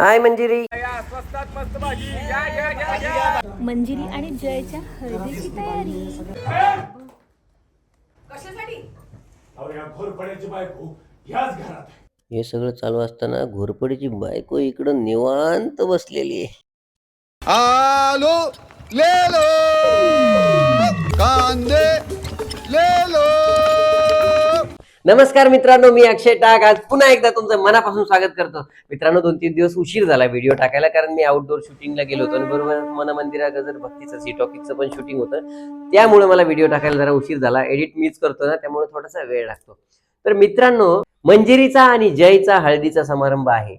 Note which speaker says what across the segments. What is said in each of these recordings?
Speaker 1: हाय मंजिरी.
Speaker 2: मंजिरी आणि जयच्या हळदीची तयारी.
Speaker 3: अहो या घोरपड्याची बायको ह्याच घरात आहे.
Speaker 1: हे सगळं चालू असताना घोरपडीची बायको इकडं निवांत बसलेली आहे.
Speaker 4: आलो ले लो कांदे ले लो
Speaker 1: नमस्कार मित्रांनो मी अक्षय टाक. आज पुन्हा एकदा तुमचं मनापासून स्वागत करतो. मित्रांनो दोन तीन दिवस उशीर झाला व्हिडिओ टाकायला कारण मी आउटडोर शूटिंगला गेलो होतो आणि बरोबर मन मंदिरा गजर भक्तीचं सी टॉकीचं पण शूटिंग होतं. त्यामुळे मला व्हिडिओ टाकायला जरा उशीर झाला. एडिट मीच करतो ना त्यामुळे थोडासा वेळ लागतो. तर मित्रांनो मंजिरीचा आणि जयचा हळदीचा समारंभ आहे.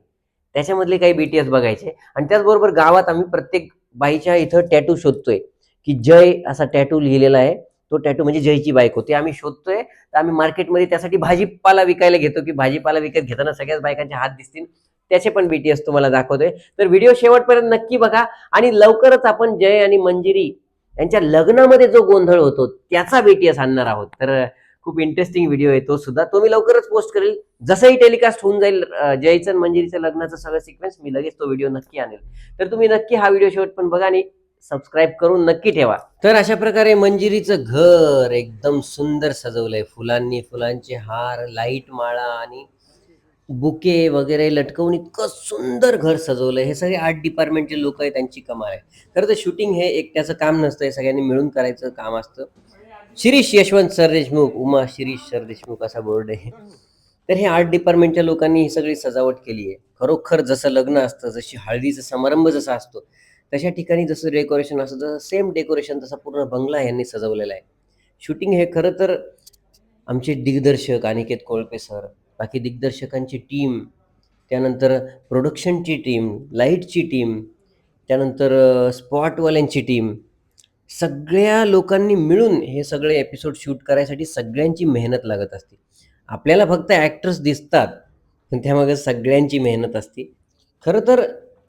Speaker 1: त्याच्यामधले काही बीटीएस बघायचे. आणि त्याचबरोबर गावात आम्ही प्रत्येक बाईच्या इथं टॅटू शोधतोय. की जय असा टॅटू लिहिलेला आहे. तो टॅटू म्हणजे जयची बायको. ते आम्ही शोधतोय. तर आम्ही मार्केटमध्ये त्यासाठी भाजीपाला विकायला घेतो की भाजीपाला विकत घेताना सगळ्याच बायकांचे हात दिसतील. त्याचे पण बीटीएस तुम्हाला दाखवतोय. तर व्हिडिओ शेवटपर्यंत नक्की बघा आणि लवकरच आपण जय आणि मंजिरी यांच्या लग्नामध्ये जो गोंधळ होतो त्याचा बीटीएस आणणार आहोत. तर खूप इंटरेस्टिंग व्हिडिओ आहे तो सुद्धा. तो मी लवकरच पोस्ट करेल. जसंही टेलिकास्ट होऊन जाईल जयचं आणि मंजिरीचं लग्नाचं सगळं सिक्वेन्स मी लगेच तो व्हिडिओ नक्की आणेल. तर तुम्ही नक्की हा व्हिडिओ शेवट पण बघा आणि सबस्क्राईब करून नक्की ठेवा. तर अशा प्रकारे मंजिरीचं घर एकदम सुंदर सजवलंय. फुलांनी फुलांचे हार लाइट माळा आणि बुके वगैरे लटकवून इतकं सुंदर घर सजवलंय. हे सगळे आर्ट डिपार्टमेंटचे लोक आहे त्यांची कमाल आहे. खरं तर शूटिंग हे एकट्याचं काम नसतं हे सगळ्यांनी मिळून करायचं काम असतं. शिरीष यशवंत सर देशमुख उमा शिरीष सर देशमुख असा बोर्ड आहे. तर हे आर्ट डिपार्टमेंटच्या लोकांनी ही सगळी सजावट केली आहे खरोखर जसं लग्न असतं जशी हळदीचा समारंभ जसा असतो तशा ठिकाणी जसं डेकोरेशन असतं तसं सेम डेकोरेशन तसा पूर्ण बंगला यांनी सजवलेला आहे. शूटिंग हे खरं तर आमचे दिग्दर्शक अनिकेत कोळपे सर बाकी दिग्दर्शकांची टीम त्यानंतर प्रोडक्शनची टीम लाईटची टीम त्यानंतर स्पॉटवाल्यांची टीम सगळ्या लोकांनी मिळून हे सगळे एपिसोड शूट करायसाठी सगळ्यांची मेहनत लागत असते. आपल्याला फक्त ॲक्टर्स दिसतात पण त्यामागे सगळ्यांची मेहनत असते. खरं तर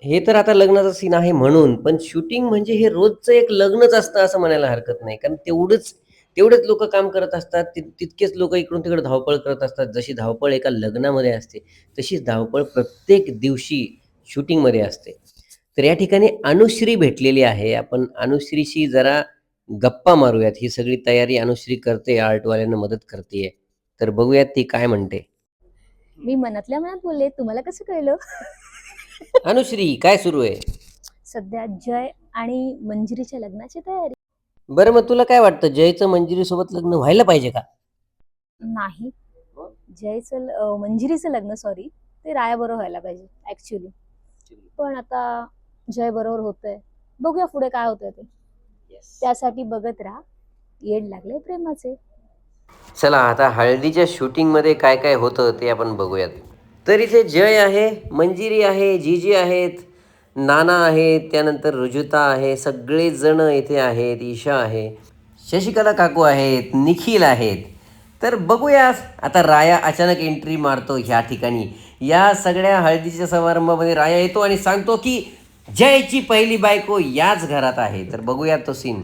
Speaker 1: हे तर आता लग्नाचा सीन आहे म्हणून पण शूटिंग म्हणजे हे रोजचं एक लग्नच असतं असं म्हणायला हरकत नाही. कारण तेवढंच तेवढेच लोक काम करत असतात ति- तितकेच लोक इकडून तिकडे धावपळ करत असतात. जशी धावपळ एका लग्नामध्ये असते तशीच धावपळ प्रत्येक दिवशी शूटिंगमध्ये असते. तर या ठिकाणी अनुश्री भेटलेली आहे. आपण अनुश्रीशी जरा गप्पा मारूयात. ही सगळी तयारी अनुश्री करते आर्टवाल्यांना मदत करते तर बघूयात ती काय म्हणते.
Speaker 2: मी मनातल्या मनात बोलले तुम्हाला कसं कळलं?
Speaker 1: अनुश्री काय सुरू आहे?
Speaker 2: सध्या जय आणि मंजिरीच्या लग्नाची तयारी.
Speaker 1: बरं मग तुला काय वाटतं? जयचं मंजिरी सोबत लग्न व्हायला पाहिजे का?
Speaker 2: नाही. जयचं ल- अं, मंजिरीचं लग्न सॉरी ते रायाबरोबर व्हायला पाहिजे ऍक्च्युली पण आता जय बरोबर होतंय. बघूया पुढे काय होतंय ते. त्यासाठी बघत राहा. येड लागले प्रेमाचे.
Speaker 1: चला आता हळदीच्या शूटिंगमध्ये काय काय होतं ते आपण बघूयात. तर इथे जय आहे मंजिरी आहे जीजी आहेत नाना आहेत त्यानंतर रुजुता आहे सगळेजण इथे आहेत ईशा आहे शशिकला काकू आहेत निखिल आहेत. तर बघूया आता राया अचानक एंट्री मारतो ह्या ठिकाणी. या सगळ्या हळदीच्या समारंभामध्ये राया येतो आणि सांगतो की जयची पहिली बायको याच घरात आहे. तर बघूया तो सीन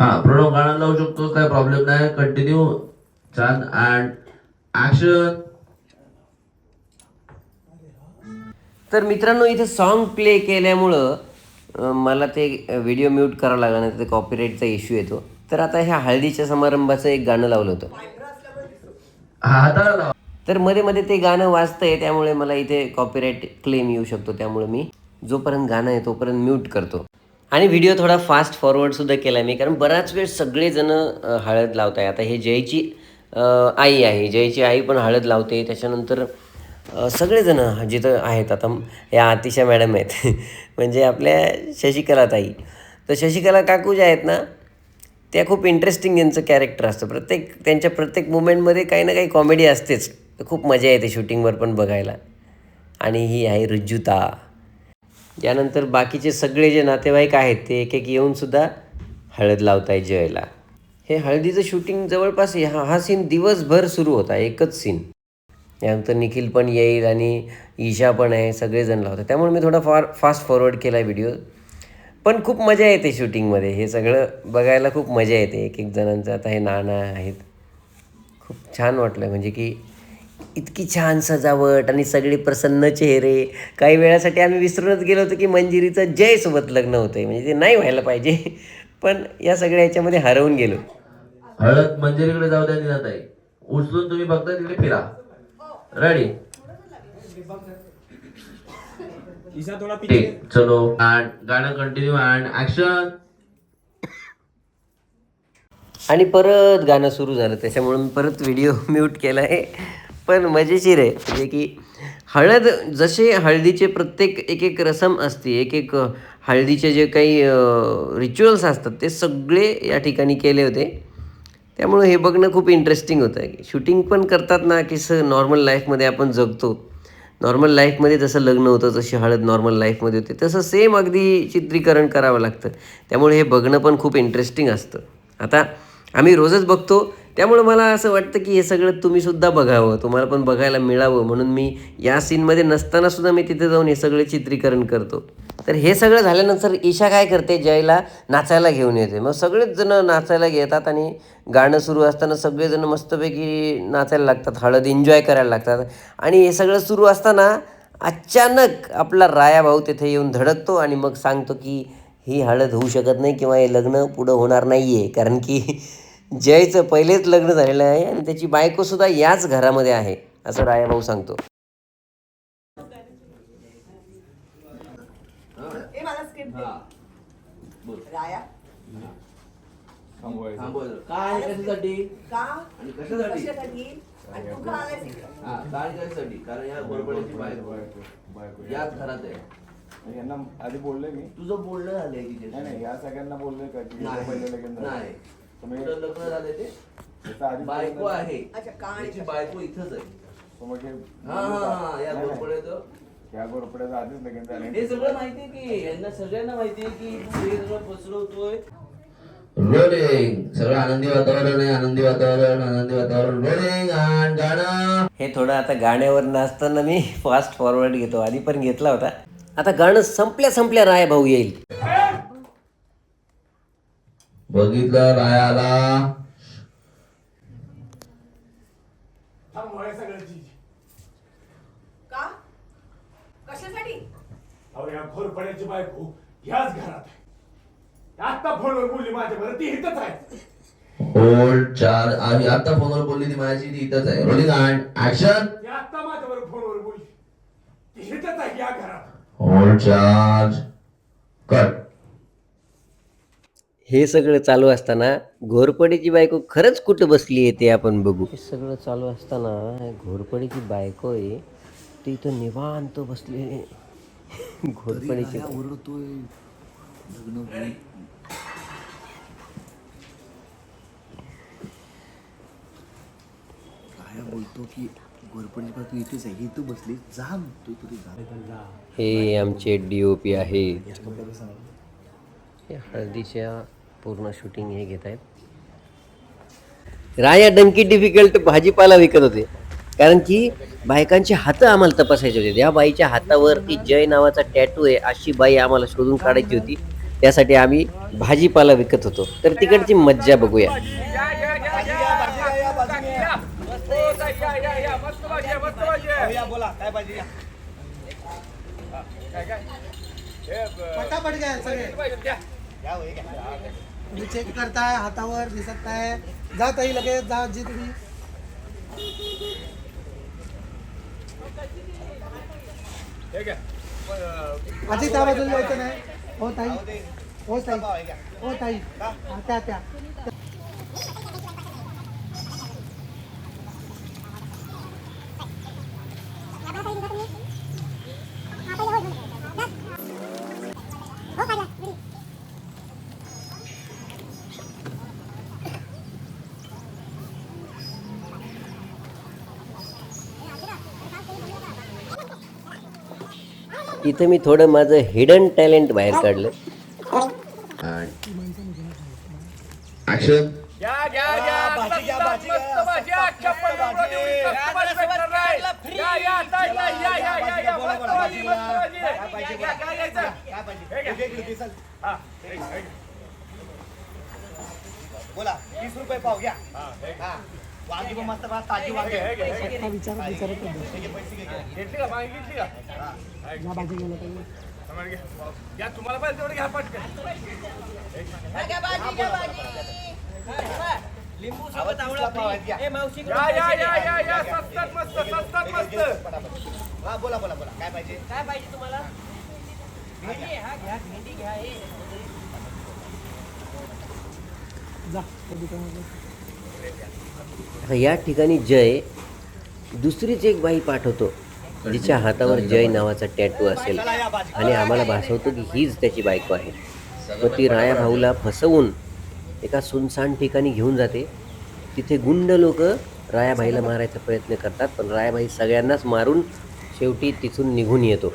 Speaker 5: हा प्रणव गाणं लावू शकतो काय प्रॉब्लेम नाही. कंटिन्यू छान अँड ऍक्शन
Speaker 1: तर मित्रांनो इथे सॉन्ग प्ले केल्यामुळं अं, मला ते व्हिडिओ म्यूट करावं लागला नाही तर कॉपीराईटचा इश्यू येतो. तर आता ह्या हळदीच्या समारंभाचं एक गाणं लावलं होतं.
Speaker 5: हाताला लावा.
Speaker 1: तर मध्ये मध्ये ते गाणं वाजतंय त्यामुळे मला इथे कॉपीराईट क्लेम येऊ शकतो त्यामुळे मी जोपर्यंत गाणं आहे तोपर्यंत म्यूट करतो. आणि व्हिडिओ थोडा फास्ट फॉरवर्डसुद्धा केला मी कारण बराच वेळ सगळेजणं हळद लावत आहे आता हे जयची आई आहे. जयची आई पण हळद लावते. त्याच्यानंतर सगळेजणं जिथं आहेत आता या आतिशा मॅडम आहेत. म्हणजे आपल्या शशिकला ताई तर शशिकला काकू ज्या आहेत ना त्या खूप इंटरेस्टिंग यांचं कॅरेक्टर असतं. प्रत्येक त्यांच्या प्रत्येक मुमेंटमध्ये काही ना काही कॉमेडी असतेच. खूप मजा येते शूटिंगवर पण बघायला. आणि ही आहे रुज्जुता. यानंतर बाकीचे सगळे जे नातेवाईक आहेत ते एक एक येऊनसुद्धा हळद लावत आहे जयला. हे हळदीचं शूटिंग जवळपास हा हा सीन दिवसभर सुरू होता एकच सीन यानंतर निखिल पण येईल आणि ईशा पण आहे सगळेजण लावतात. त्यामुळे मी थोडा फार फास्ट फॉरवर्ड केला व्हिडिओ पण खूप मजा येते शूटिंगमध्ये हे सगळं बघायला खूप मजा येते एक एक जणांचं. आता हे नाणं आहेत. खूप छान वाटलं म्हणजे की इतकी छान सजावट आणि सगळे प्रसन्न चेहरे. काही वेळासाठी आम्ही विसरूनच गेलो होतो की मंजिरीचं जयसोबत लग्न होतं आहे म्हणजे ते नाही व्हायला पाहिजे. पण या सगळ्या याच्यामध्ये हरवून गेलो.
Speaker 5: हळद मंजिरीकडे जाऊ द्या निनाताई. उचलून तुम्ही फक्त तिकडे फिरा. रेडी ठीक चलो. गाणं कंटिन्यू अँड ऍक्शन
Speaker 1: आणि परत गाणं सुरू झालं. त्याच्यामुळे मी परत व्हिडिओ म्यूट केला आहे पण मजेशीर आहे. म्हणजे की हळद जसे हळदीचे प्रत्येक एक एक रसम असते एक एक हळदीचे जे काही रिच्युअल्स असतात ते सगळे या ठिकाणी केले होते. त्यामुळे हे बघणं खूप इंटरेस्टिंग होतं. की शूटिंग पण करतात ना की स नॉर्मल लाईफमध्ये आपण जगतो. नॉर्मल लाईफमध्ये जसं लग्न होतं जशी हळद नॉर्मल लाईफमध्ये होते. तसं सेम अगदी चित्रीकरण करावं लागतं. त्यामुळे हे बघणं पण खूप इंटरेस्टिंग असतं. आता आम्ही रोजच बघतो त्यामुळे मला असं वाटतं की हे सगळं तुम्हीसुद्धा बघावं. तुम्हाला पण बघायला मिळावं. म्हणून मी या सीनमध्ये नसतानासुद्धा मी तिथे जाऊन हे सगळे चित्रीकरण करतो. तर हे सगळं झाल्यानंतर ईशा काय करते? जयला नाचायला घेऊन येते. मग सगळेच जणं नाचायला घेतात आणि गाणं सुरू असताना सगळेजण मस्तपैकी नाचायला लागतात. हळद एन्जॉय करायला लागतात. आणि हे सगळं सुरू असताना अचानक आपला राया भाऊ तिथे येऊन धडकतो आणि मग सांगतो की ही हळद होऊ शकत नाही किंवा हे लग्न पुढं होणार नाही आहे कारण की जयचं पहिलेच लग्न झालेलं आहे आणि त्याची बायकोसुद्धा याच घरामध्ये आहे असं राया. भाऊ सांगतो
Speaker 6: हे
Speaker 5: काय कशासाठी?
Speaker 6: का?
Speaker 5: आणि कशासाठी?
Speaker 6: का
Speaker 5: हा काय कशासाठी? कारण या बायको. याच घरात आहे.
Speaker 7: यांना आधी बोलले मी.
Speaker 5: तुझं बोलणं झालंय
Speaker 7: नाही
Speaker 5: तिथे
Speaker 7: नाही या सगळ्यांना बोलले का? की
Speaker 5: नाही.
Speaker 7: पहिले लगेच.
Speaker 5: नाही.
Speaker 7: तुम्ही
Speaker 5: लग्न झालंय ते?
Speaker 7: आधी
Speaker 5: बायको. आहे.
Speaker 6: अच्छा
Speaker 5: त्याची? बायको इथंच आहे.
Speaker 7: तो मग हे
Speaker 5: हा हा हा या
Speaker 7: नाही, या आधीच लगेच झालं
Speaker 5: हे सगळं माहितीये की यांना सगळ्यांना माहितीये की तू हे सगळं पसरवतोय. रोलिंग सगळं आनंदी वातावरण आहे आनंदी वातावरण आनंदी वातावरण. रोलिंग आणि गाणं.
Speaker 1: हे थोडं आता गाण्यावर नाचताना मी फास्ट फॉरवर्ड घेतो. आधी पण घेतला होता. आता गाणं संपल्या संपल्या राय भाऊ येईल.
Speaker 5: बघितलं रायाला.
Speaker 6: का? कशासाठी?
Speaker 3: अहो या घोरपड्याची बायको ह्याच घरात आहे. आत्ता फोनवर बोलली माझ्या बरं ती इथंच आहे.
Speaker 5: होल्ड चार आम्ही आता फोनवर बोलली ती माझ्याशी ती इथंच आहे. रोलिंग अँड ऍक्शन
Speaker 3: ती फोनवर बोलली. ती इथंच आहे या घरात.
Speaker 5: होल्ड चार्ज कट
Speaker 1: हे सगळं चालू असताना घोरपडीची बायको खरंच कुठं बसली आहे ते आपण बघू. हे सगळं चालू असताना घोरपडीची बायको आहे ती इथं निवांत बसली आहे. घोरपडीची
Speaker 8: काय बोलतो की गोरपणी तू इथेच आहे तू बसली जा तू तरी जा.
Speaker 1: हे आमचे डी ओ पी आहेत हे हळदीच्या पूर्ण शूटिंग हे घेत आहेत. राया डंकी डिफिकल्ट भाजीपाला विकत होते. कारण की बायकांची हातं आम्हाला तपासायचे होते. त्या बाईच्या हातावरती जय नावाचा टॅटू आहे अशी बाई आम्हाला शोधून काढायची होती. त्यासाठी आम्ही भाजीपाला विकत होतो. तर तिकडची मज्जा बघूया.
Speaker 9: पटापट घ्या सगळे. तुम्ही चेक करताय हातावर दिसत आहे जा ताई लगेच जा जी तुम्ही. आधी त्या बाजूला जायचं नाही. हो ताई. हो ताई. हो ताई. हा, त्या त्या.
Speaker 1: इथं मी थोडं माझं हिडन टॅलेंट बाहेर काढलं.
Speaker 7: बोला वीस रुपये पाव घ्या. हा
Speaker 9: विचारत.
Speaker 3: घेतली का? का?
Speaker 9: भाजी पाहिजे.
Speaker 3: तुम्हाला पाहिजे तेवढं घ्या पटकन. या या या या या स्वस्तात मस्त स्वस्तात मस्त.
Speaker 8: बोला बोला बोला. काय पाहिजे?
Speaker 9: जा त्या दुकानात
Speaker 1: आता या ठिकाणी जय दुसरीच एक बाई पाठवतो जिच्या हातावर जय नावाचा टॅटू असेल. आणि आम्हाला भासवतो की हीच त्याची बायको आहे. मग ती राया भाऊला फसवून एका सुनसान ठिकाणी घेऊन जाते. तिथे गुंड लोक रायाबाईला मारायचा प्रयत्न करतात पण रायाबाई सगळ्यांनाच मारून शेवटी तिथून निघून येतो.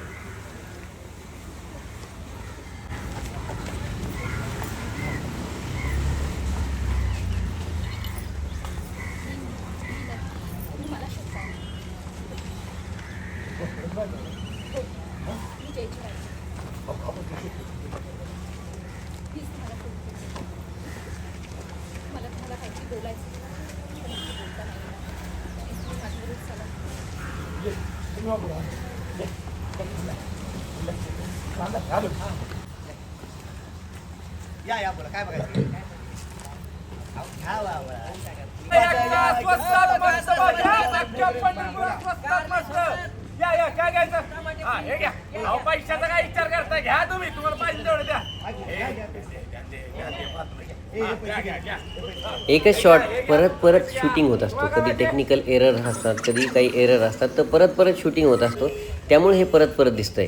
Speaker 8: या या बोला काय
Speaker 3: घ्यायचं पैशाचा काय विचार करता घ्या तुम्ही तुम्हाला पाहिजे तेवढं द्या
Speaker 1: एकच शॉट परत परत शूटिंग होत असतो. कधी टेक्निकल एरर असतात कधी काही एरर असतात तर परत परत शूटिंग होत असतो. त्यामुळे हे परत परत दिसतंय.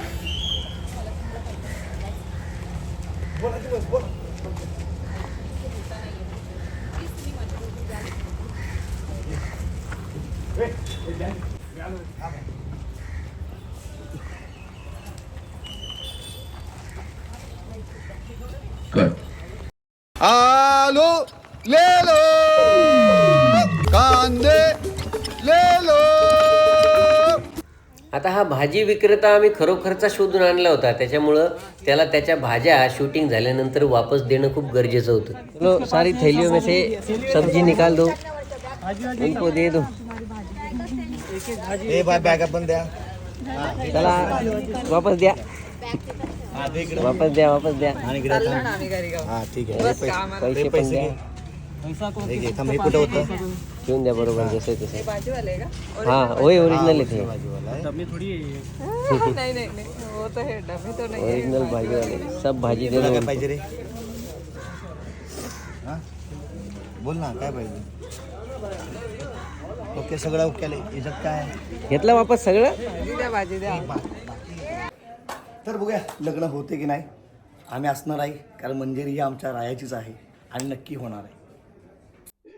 Speaker 4: bora, duas, bora.
Speaker 1: आता हा भाजी विक्रेता आम्ही खरोखरचा शोधून आणला होता. त्याच्यामुळं त्याला त्याच्या भाज्या शूटिंग झाल्यानंतर वापस देणं खूप गरजेचं होतं. चलो सारी थैलियों में से सब्जी निकाल दो. उनको दे दो.
Speaker 8: ए बाय बॅग पण द्या
Speaker 1: चला वापस द्या. वापस द्या वापस द्या.
Speaker 8: आणि. हा। ठीक आहे
Speaker 1: पैसे पण द्या
Speaker 8: थांब, हे कुठं होतं
Speaker 1: घेऊन द्या बरोबर जसे तसे। हा होय ओरिजिनल इथे ओरिजिनल भाजीवाले सब भाजी दे
Speaker 8: तुला काय. पाहिजे रे? हा? बोल ना काय पाहिजे ओके सगळं ओके आले. याच्यात काय आहे?
Speaker 1: घेतलं वापस सगळं?
Speaker 8: तर बघूया लग्न होते की नाही? आम्ही असणार आहे कारण मंजिरी ही आमच्या रायाचीच आहे आणि नक्की होणार आहे.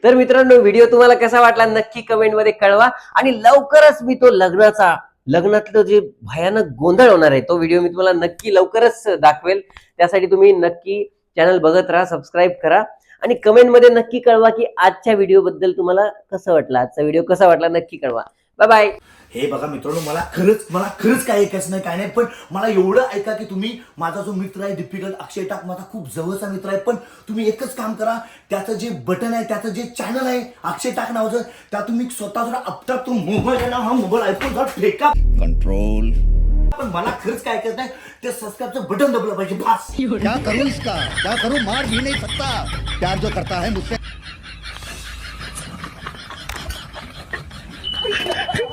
Speaker 1: तर मित्रांनो व्हिडिओ तुम्हाला कसा वाटला नक्की कमेंटमध्ये कळवा आणि लवकरच मी तो लग्नाचा लग्नातलं जे भयानक गोंधळ होणार आहे तो व्हिडिओ मी तुम्हाला नक्की लवकरच दाखवेल. त्यासाठी तुम्ही नक्की चॅनल बघत राहा सबस्क्राईब करा आणि कमेंटमध्ये नक्की कळवा की आजच्या व्हिडिओ बद्दल तुम्हाला कसं वाटलं आजचा व्हिडिओ कसा वाटला नक्की कळवा. बाय बाय
Speaker 8: हे बघा मित्रांनो मला खरंच मला खरंच काय ऐकायचं नाही काय नाही पण मला एवढं ऐका की तुम्ही माझा जो मित्र आहे डिफिकल्ट अक्षय टाक माझा खूप जवळचा मित्र आहे पण तुम्ही एकच काम करा त्याचं जे बटन आहे त्याचं जे चॅनल आहे अक्षय टाक नावाचं त्या तुम्ही स्वतः जरा आपटा तो मोबाईल आहे ना हा मोबाईल ऐकून जरा फेका.
Speaker 4: कंट्रोल
Speaker 8: पण मला खरंच काय ऐकायचं नाही ते सबस्क्राईबचं बटन दबलं पाहिजे बास.
Speaker 4: क्या करूं इसका? क्या करूं? मार प्यार जो करता है मुझसे।